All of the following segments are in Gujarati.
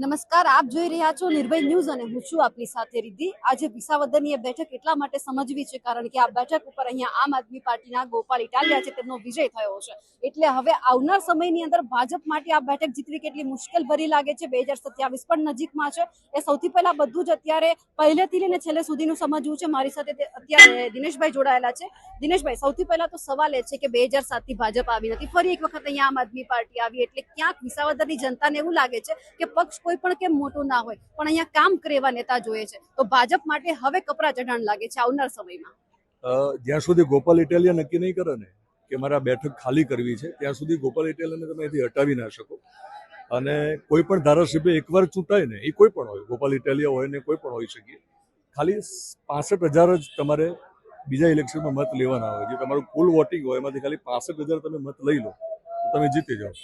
નમસ્કાર, આપ જોઈ રહ્યા છો નિર્ભય ન્યૂઝ અને હું છું આપની સાથે રિદ્ધિ. આજે વિસાવદરની બેઠક એટલા માટે સમજવી છે કારણ કે આ બેઠક ઉપર અહીંયા આમ આદમી પાર્ટીના ગોપાલ ઇટાલિયા છે, તેમનો વિજય થયો છે. એટલે હવે આવનાર સમયની અંદર ભાજપ માટે આ બેઠક જીતવી કેટલી મુશ્કેલ ભરી લાગે છે, બે પણ નજીકમાં છે. એ સૌથી પહેલા બધું જ અત્યારે પહેલેથી લઈને છેલ્લે સુધીનું સમજવું છે. મારી સાથે અત્યારે દિનેશભાઈ જોડાયેલા છે. દિનેશભાઈ, સૌથી પહેલા તો સવાલ એ છે કે બે હજાર સાતથી ભાજપ આવી નથી. ફરી એક વખત અહીંયા આમ આદમી પાર્ટી આવી. એટલે ક્યાંક વિસાવદરની જનતાને એવું લાગે છે કે પક્ષ કોઈ પણ કેમ મોટું ના હોય, પણ અહીંયા કામ કરે નેતા જોઈએ છે. તો ભાજપ માટે હવે કપરા ચઢાણ લાગે છે આવનાર સમયમાં. જ્યાં સુધી ગોપાલ ઇટાલિયા નક્કી નહીં કરે ને કે મારા બેઠક ખાલી કરવી છે, ત્યાં સુધી ગોપાલ ઇટાલિયાને તમે અહીંથી હટાવી ના શકો. અને કોઈ પણ ધારાસભ્ય એકવાર ચૂંટાય ને, એ કોઈ પણ હોય, ગોપાલ ઇટાલિયા હોય ને કોઈ પણ હોઈ શકે, ખાલી પાસઠ હજાર જ તમારે બીજા ઇલેક્શનમાં મત લેવાના હોય. જે તમારું કુલ વોટિંગ હોય, એમાંથી ખાલી પાસઠ હજાર તમે મત લઈ લો, તો તમે જીતી જાઓ.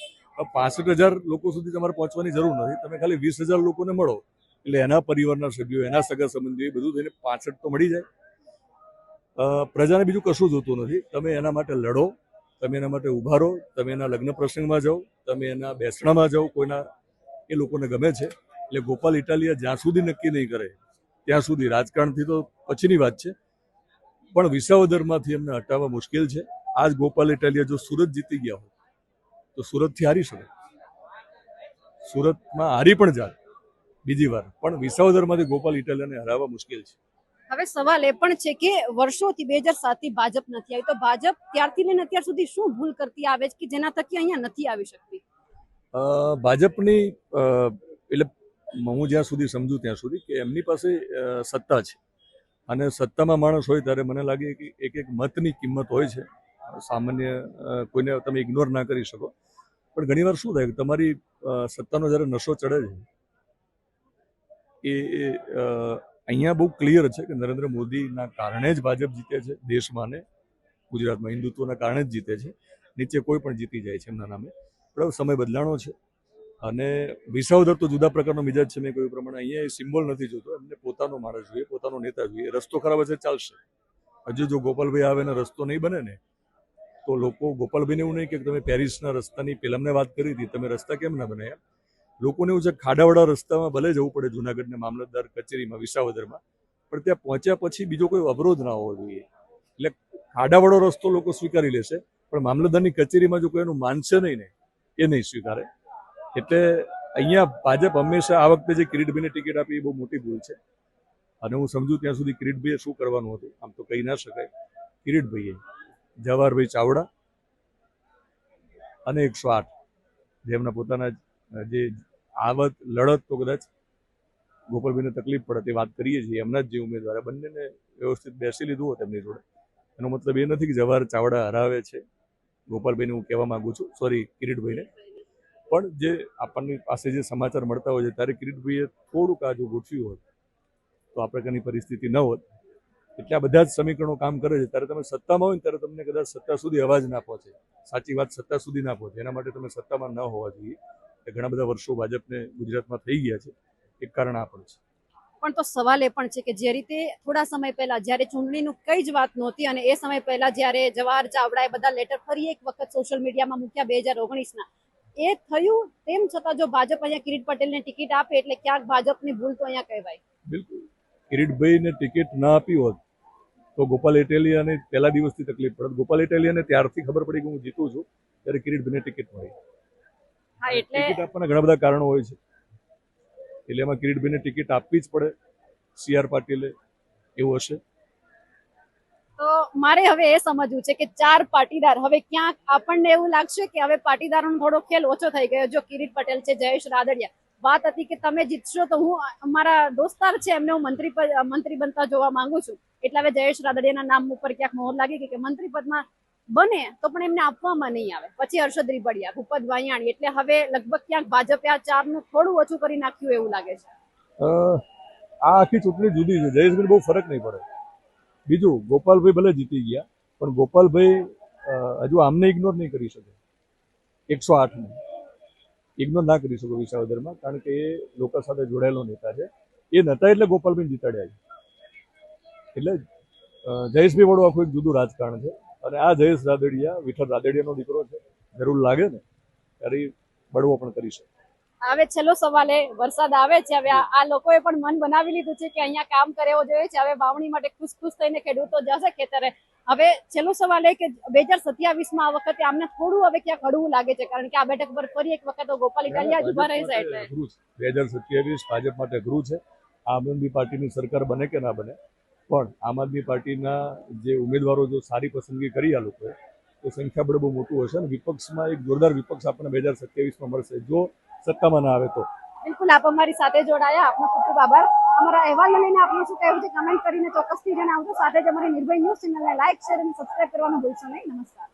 પાસઠ હજાર લોકો સુધી તમારે પહોંચવાની જરૂર નથી. તમે ખાલી વીસ હજાર લોકોને મળો, એટલે એના પરિવારના સભ્યો, એના સગા સંબંધીઓ બધું થઈને પાછળ તો મળી જાય. પ્રજાને બીજું કશું જોતું નથી. તમે એના માટે લડો, તમે એના માટે ઊભા રહો, તમે એના લગ્ન પ્રસંગમાં જાઓ, તમે એના બેસણામાં જાઓ, કોઈના, એ લોકોને ગમે છે. એટલે ગોપાલ ઇટાલિયા જ્યાં સુધી નક્કી નહીં કરે, ત્યાં સુધી રાજકારણથી તો પછીની વાત છે. પણ વિસાવદરમાંથી એમને હટાવવા મુશ્કેલ છે. આજ ગોપાલ ઇટાલિયા જો સુરત જીતી ગયા હોય તો સુરતથી હારી શકે. સુરતમાં હારી પણ જાય. બીજી વાર. પણ વિસાવદરમાંથી ગોપાલ ઇટાલિયાને હરાવવા મુશ્કેલ છે. હવે સવાલ એ પણ છે કે વર્ષોથી બે હજાર સાતથી ભાજપ નથી આવી. તો ભાજપ ત્યારથી લઈને અત્યાર સુધી શું ભૂલ કરતી આવે છે કે જેના થકી અહીંયા નથી આવી શકતી? ભાજપની એટલે હું જ્યાં સુધી સમજુ ત્યાં સુધી કે એમની પાસે સત્તા છે. અને સત્તામાં માણસ હોય ત્યારે મને લાગે કે એક એક મતની કિંમત હોય છે. સામાન્ય કોઈને તમે ઇગ્નોર ના કરી શકો. પણ ઘણીવાર શું થાય કે તમારી સત્તાનો જ્યારે નશો ચડે છે, એ અહીંયા બહુ ક્લિયર છે કે નરેન્દ્ર મોદીના કારણે જ ભાજપ જીતે છે, દેશમાં ને ગુજરાતમાં હિન્દુત્વના કારણે જ જીતે છે. નીચે કોઈ પણ જીતી જાય છે એમના નામે. પણ સમય બદલાણો છે. અને વિસાવદર તો જુદા પ્રકારનો મિજાજ છે. મેં કહ્યું પ્રમાણે અહીંયા એ સિમ્બોલ નથી જોતો. એમને પોતાનો માણસ જોઈએ, પોતાનો નેતા જોઈએ. રસ્તો ખરાબ હશે ચાલશે. હજુ જો ગોપાલભાઈ આવે ને રસ્તો નહીં બને ને તો લોકો ગોપાલભાઈને એવું નહીં કે તમે પેરિસના રસ્તાની પેલા અમને વાત કરી હતી, તમે રસ્તા કેમ ના બનાવ્યા લોકોને એવું છે ખાડાવાળા રસ્તામાં ભલે જવું પડે જુનાગઢને મામલતદાર કચેરીમાં, વિસાવદરમાં, પણ ત્યાં પહોંચ્યા પછી બીજો કોઈ અવરોધ ના હોવો જોઈએ. એટલે ખાડાવાળો રસ્તો લોકો સ્વીકારી લેશે, પણ મામલતદારની કચેરીમાં જો કોઈ એનું માનશે નહીં ને, એ નહીં સ્વીકારે. એટલે અહીંયા ભાજપ હંમેશા આ વખતે જે કિરીટભાઈને ટિકિટ આપી એ બહુ મોટી ભૂલ છે. અને હું સમજુ ત્યાં સુધી કિરીટભાઈએ શું કરવાનું હતું, આમ તો કહી ના શકાય. કિરીટભાઈએ જવાહરભાઈ ચાવડા અને એકસો આઠ. જેમના પોતાના જે આવત, લડત તો કદાચ ગોપાલભાઈને તકલીફ પડે તે વાત કરીએ છીએ, એમના જ જે ઉમેદવાર બંનેને વ્યવસ્થિત બેસી લીધું હોત એમની જોડે. એનો મતલબ એ નથી કે જવાહર ચાવડા હરાવે છે. ગોપાલભાઈને હું કહેવા માંગુ છું. સોરી કિરીટભાઈને. પણ જે આપણની પાસે જે સમાચાર મળતા હોય છે, ત્યારે કિરીટભાઈએ થોડુંક આ જો ગોઠવ્યું હોત, તો આ પ્રકારની પરિસ્થિતિ ન હોત એટલે આ બધા જ સમીકરણો કામ કરે છે. ત્યારે તમે સત્તામાં હોય ને ત્યારે તમને કદાચ સત્તા સુધી અવાજ ના પહોંચે. સાચી વાત સત્તા સુધી ના પહોંચે. એના માટે તમે સત્તામાં ન હોવા જોઈએ. ઘણા બધા વર્ષો ભાજપને ગુજરાતમાં થઈ ગયા છે. એક કારણ આ પણ છે. પણ તો સવાલ એ પણ છે કે જે રીતે થોડા સમય પહેલા જ્યારે ચૂંટણીનું કઈ જ વાત નહોતી અને એ સમય પહેલા જ્યારે જવાહર ચાવડાએ બધા લેટર ફરી એક વખત સોશિયલ મીડિયામાં મૂક્યા બે હજાર ઓગણીસના. એ થયું તેમ છતાં જો ભાજપ અહીંયા કિરીટ પટેલને ટિકિટ આપે એટલે ક્યાંક ભાજપની ભૂલ તો અહીંયા કહેવાય. બિલકુલ. કિરીટભાઈને ટિકિટ ના આપી હોત તો ગોપાલ ઇટાલિયાને પહેલા દિવસથી તકલીફ પડત ગોપાલ ઇટાલિયાને ત્યારથી ખબર પડી કે હું જીતું છું ત્યારે કિરીટભાઈને ટિકિટ મળી. હા એટલે ટિકિટ આપવાના ઘણા બધા કારણો હોય છે. એટલે એમાં કિરીટભાઈને ટિકિટ આપવી જ પડે સી આર પાટીલે એવું હશે. તો મારે હવે એ સમજવું છે કે ચાર પાટીદાર હવે ક્યાંક આપણને એવું લાગશે કે હવે પાટીદારોનો થોડો ખેલ ઓછો થઈ ગયો. જો કિરીટ પટેલ છે જયેશ રાદડિયા વાત હતી કે તમે જીતશો તો હું અમારા દોસ્તાર છે એમને હું મંત્રી મંત્રી બનતા જોવા માંગુ છું. એટલે હવે જયેશ રાદડિયાના નામ ઉપર ક્યાંક મોહર લાગી કે મંત્રી પદમાં બને તો પણ એમને આપવામાં નહીં આવે. પછી હર્ષદ રીબડિયા, ભૂપત વાયાણી, એટલે હવે લગભગ ક્યાંક ભાજપે આ ચારનું થોડું ઓછું કરી નાખ્યું એવું લાગે છે. આ આખી ચૂંટણી જુદી છે. જયેશભાઈ બહુ ફરક નહીં પડે. બીજું, ગોપાલભાઈ ભલે જીતી ગયા, પણ ગોપાલભાઈ હજુ આમને ઇગ્નોર નહીં કરી શકે. એકસો આઠને. ઇગ્નોર ના કરી શકો વિસાવદરમાં, કારણ કે એ લોકો સાથે જોડાયેલો નેતા છે. એ નતા એટલે ગોપાલભાઈ જીતાડ્યા છે. એટલે જયેશભાઈ વાળું આખું એક જુદું રાજકારણ છે. અને આ જયેશ રાદડિયા વિઠ્ઠલ રાદડિયાનો દીકરો છે. જરૂર લાગે ને ત્યારે બળવો પણ કરી શકે. હવે છેલ્લો સવાલ એ વરસાદ આવે છે હવે આ લોકોએ પણ મન બનાવી લીધું છે કે અહીંયા કામ કરે એવો જોઈએ છે. હવે વાવણી માટે ખુશ ખુશ થઈને ખેડૂતો જશે ખેતરે હવે છેલ્લો સવાલ એ કે બે હજાર સત્યાવીસમાં આ વખતે આમને થોડું હવે ક્યાંક હળવું લાગે છે કારણ કે આ બેઠક પર ફરી એક વખત ગોપાલ ઇટાલિયા જ ઊભા રહેશે એટલે. બે હજાર સત્યાવીસ ભાજપ માટે અઘરું છે. આમ આદમી પાર્ટીની સરકાર બને કે ના બને પણ આમ આદમી પાર્ટીના જે ઉમેદવારો જો સારી પસંદગી કરી આ લોકોએ તો સંખ્યાબળ બહુ મોટું હશે અને વિપક્ષમાં એક જોરદાર વિપક્ષ આપણને બે હજાર સત્યાવીસમાં મળશે. જો સત્તામાં ના આવે તો. બિલકુલ આપ અમારી સાથે જોડાયા. આપનો ખૂબ ખૂબ આભાર. અમારા અહેવાલને લઈને આપનું શું કહેવું છે કમેન્ટ કરીને ચોક્કસથી જણાવજો. સાથે જ અમારી નિર્ભય ન્યૂઝ ચેનલને લાઇક શેર અને સબસ્ક્રાઇબ કરવાનું ભૂલશો નહીં. નમસ્કાર.